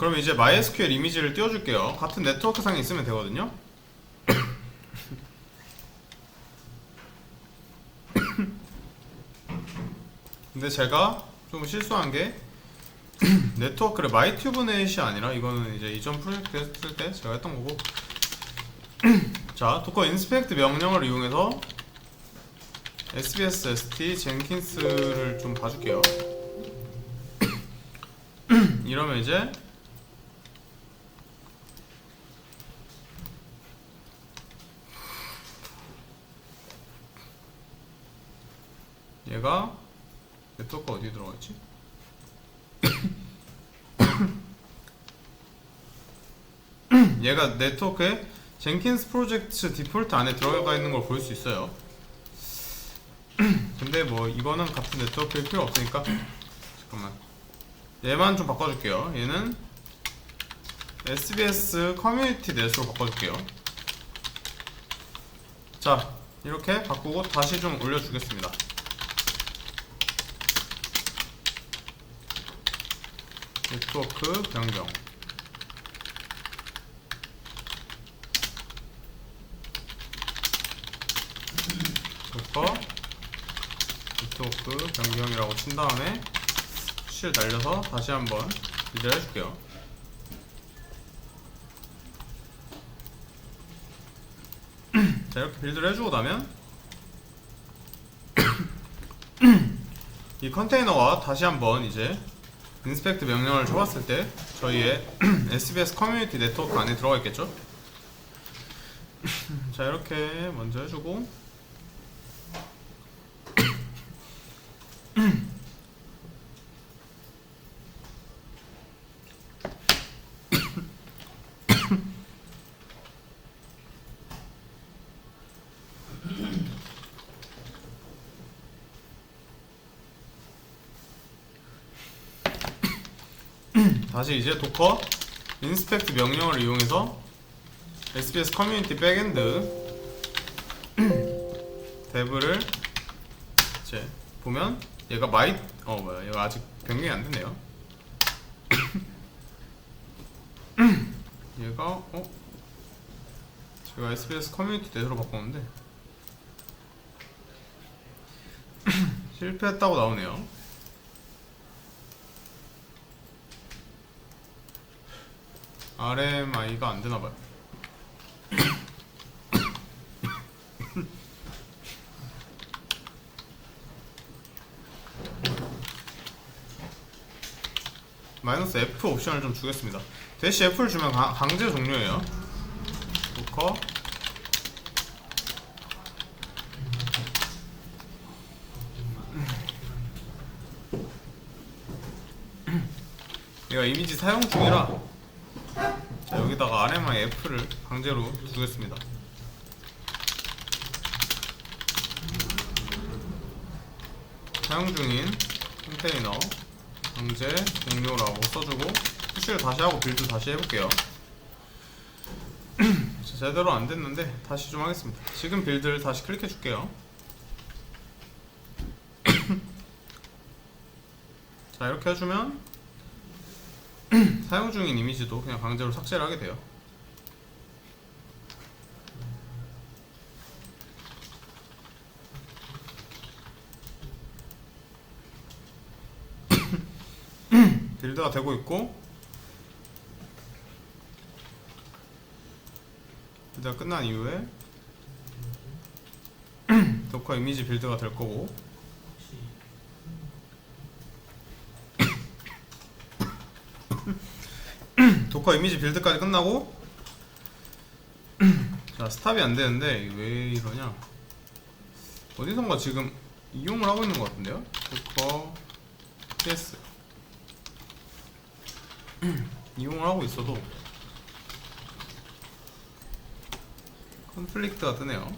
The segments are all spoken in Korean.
그럼 이제 MySQL 이미지를 띄워줄게요. 같은 네트워크 상에 있으면 되거든요. 근데 제가 좀 실수한 게 네트워크를 마이튜브넷이 아니라 이거는 이제 이전 프로젝트 했을 때 제가 했던 거고 자 도커 인스펙트 명령을 이용해서 SBS ST 젠킨스를 좀 봐줄게요 이러면 이제 얘가 네트워크 어디에 들어가 있지? 얘가 네트워크에 젠킨스 프로젝트 디폴트 안에 들어가 있는 걸 볼 수 있어요. 근데 뭐 이거는 같은 네트워크일 필요 없으니까 잠깐만 얘만 좀 바꿔줄게요. 얘는 SBS 커뮤니티 넷으로 바꿔줄게요. 자 이렇게 바꾸고 다시 좀 올려주겠습니다. 네트워크 변경. 도커 네트워크 변경이라고 친 다음에 실 날려서 다시 한번 리드를 해줄게요. 자 이렇게 빌드를 해주고 나면 이 컨테이너와 다시 한번 이제 인스펙트 명령을 쳐봤을 때 저희의 SBS 커뮤니티 네트워크 안에 들어가 있겠죠? 자 이렇게 먼저 해주고 다시 이제 도커 인스펙트 명령을 이용해서 SBS 커뮤니티 백엔드 데브를 이제 보면 얘가 마이 어 뭐야 얘가 아직 변경이 안 됐네요. 얘가 어 제가 SBS 커뮤니티 넷으로 바꿨는데 실패했다고 나오네요. RMI가 안 되나 봐요. 마이너스 F 옵션을 좀 주겠습니다. 대시 F를 주면 가- 강제 종료예요. 도커 얘가 이미지 사용 중이라 자 여기다가 RMI F를 강제로 주겠습니다. 사용 중인 컨테이너 강제 종료라고 써주고 푸시를 다시 하고 빌드 다시 해볼게요. 자, 제대로 안 됐는데 다시 좀 하겠습니다. 지금 빌드를 다시 클릭해 줄게요. 자 이렇게 해주면 사용 중인 이미지도 그냥 강제로 삭제를 하게 돼요. 빌드가 되고 있고 빌드가 끝난 이후에 도커 이미지 빌드가 될 거고 도커 이미지 빌드까지 끝나고. 자 스탑이 안 되는데 왜 이러냐? 어디선가 지금 이용을 하고 있는 것 같은데요? 도커 PS. 이용을 하고 있어도 컨플릭트가 뜨네요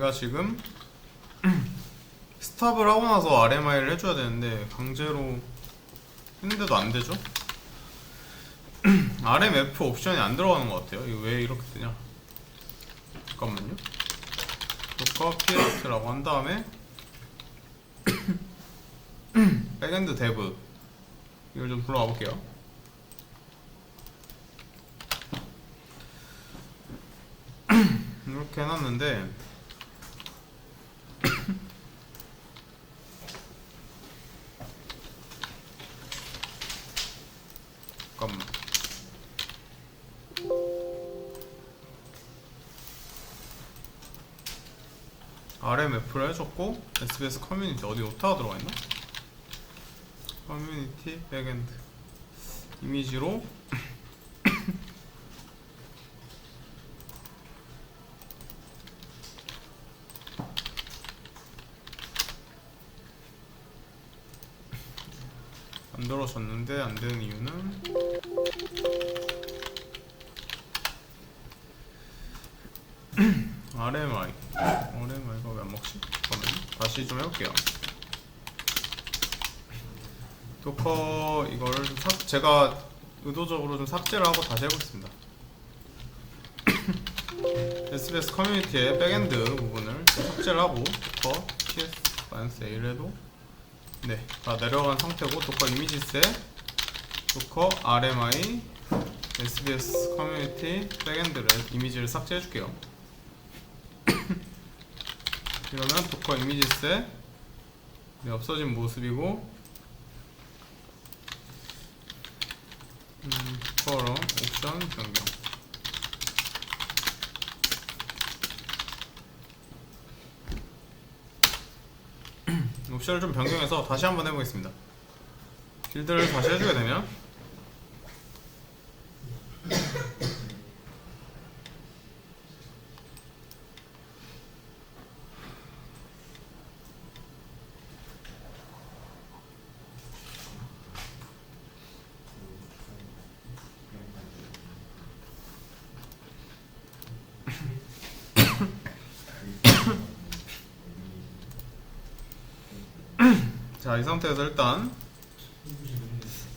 얘가 지금 스탑을 하고 나서 RMI를 해줘야 되는데 강제로 했는데도 안 되죠? RMF 옵션이 안 들어가는 것 같아요. 이거 왜 이렇게 뜨냐? 잠깐만요. 도커 PS라고 한 다음에 백엔드 데브 이걸 좀 불러와 볼게요. 이렇게 해놨는데 RMF를 해줬고 SBS 커뮤니티 어디 오타가 들어가 있나? 커뮤니티 백엔드. 이미지로. 만들어졌는데 안 되는 이유는 다시 좀 해볼게요 도커 이거를 제가 의도적으로 좀 삭제를 하고 다시 해보겠습니다 SBS 커뮤니티의 백엔드 부분을 삭제를 하고 도커 ps -a를 해도 네, 다 내려간 상태고 도커 이미지셋, 도커 RMI, SBS 커뮤니티 백엔드를 이미지를 삭제해 줄게요. 이러면 도커 이미지셋 네, 없어진 모습이고 음, 도커럼 옵션 변경. 옵션을 좀 변경해서 다시 한번 해보겠습니다. 빌드를 다시 해주게 되면 자 이 상태에서 일단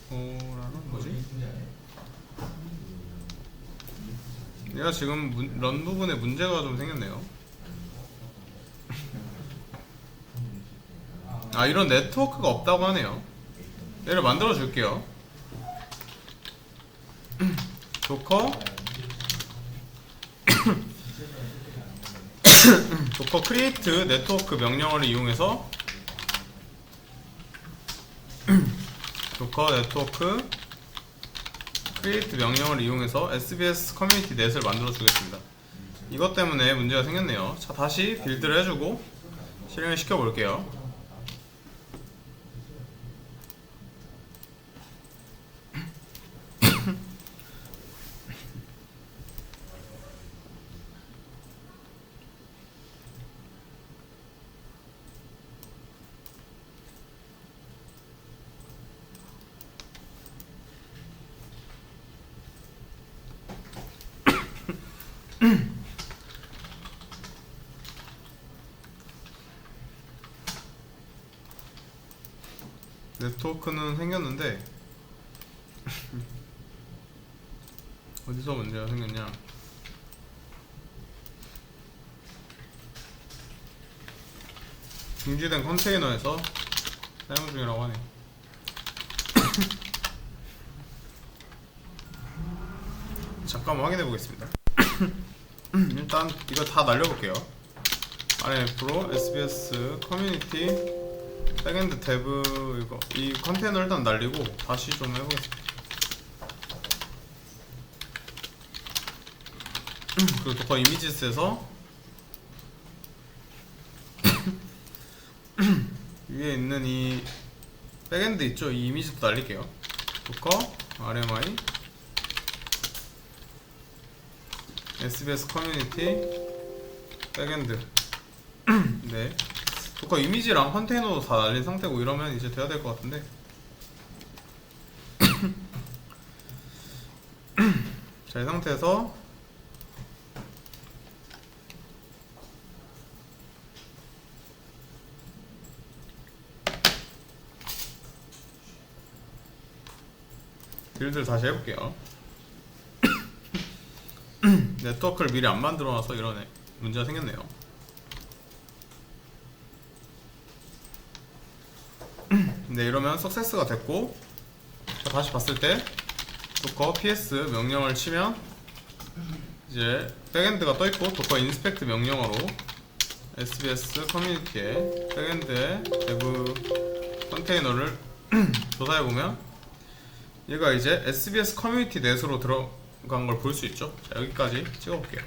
어라는 뭐지? 얘가 지금 문- 런 부분에 문제가 좀 생겼네요. 아 이런 네트워크가 없다고 하네요. 얘를 만들어 줄게요. 도커 도커 크리에이트 네트워크 명령어를 이용해서 도커 네트워크 크리에이트 명령을 이용해서 SBS 커뮤니티 넷을 만들어 주겠습니다. 이것 때문에 문제가 생겼네요. 자, 다시 빌드를 해주고 실행을 시켜 볼게요. 네트워크는 생겼는데 어디서 문제가 생겼냐? 중지된 컨테이너에서 사용 중이라고 하네요. 잠깐 확인해 보겠습니다. 일단 이거 다 날려볼게요. RMF로 SBS 커뮤니티 백엔드 데브 이거 이 컨테이너 일단 날리고 다시 좀 해보겠습니다. 그리고 도커 이미지스에서 위에 있는 이 백엔드 있죠? 이 이미지도 날릴게요. 도커 RMI SBS 커뮤니티 백엔드. 네. 조커 이미지랑 컨테이너도 다 날린 상태고 이러면 이제 돼야 될 것 같은데. 자 이 상태에서 빌드를 다시 해볼게요. 네트워크를 미리 안 만들어놔서 애- 문제가 생겼네요. 네 이러면 석세스가 됐고 자, 다시 봤을 때 도커 ps 명령을 치면 이제 백엔드가 떠 있고 도커 인스펙트 명령어로 SBS 커뮤니티에 백엔드의 대부 컨테이너를 조사해 보면 얘가 이제 SBS 커뮤니티 넷으로 들어 간 걸 볼 수 있죠. 자 여기까지 찍어볼게요.